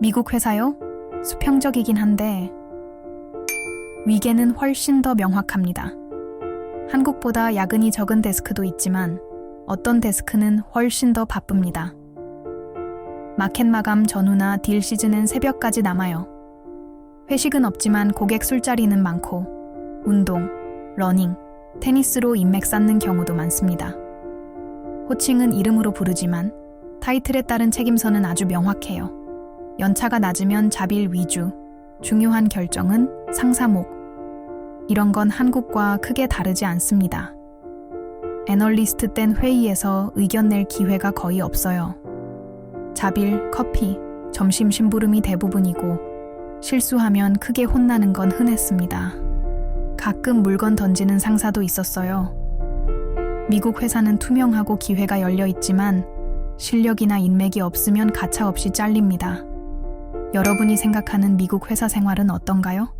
미국 회사요? 수평적이긴 한데 위계는 훨씬 더 명확합니다. 한국보다 야근이 적은 데스크도 있지만 어떤 데스크는 훨씬 더 바쁩니다. 마켓 마감 전후나 딜 시즌은 새벽까지 남아요. 회식은 없지만 고객 술자리는 많고 운동, 러닝, 테니스로 인맥 쌓는 경우도 많습니다. 호칭은 이름으로 부르지만 타이틀에 따른 책임서는 아주 명확해요. 연차가 낮으면 자빌 위주, 중요한 결정은 상사목. 이런 건 한국과 크게 다르지 않습니다. 애널리스트 땐 회의에서 의견 낼 기회가 거의 없어요. 자빌, 커피, 점심 심부름이 대부분이고 실수하면 크게 혼나는 건 흔했습니다. 가끔 물건 던지는 상사도 있었어요. 미국 회사는 투명하고 기회가 열려 있지만 실력이나 인맥이 없으면 가차없이 잘립니다. 여러분이 생각하는 미국 회사 생활은 어떤가요?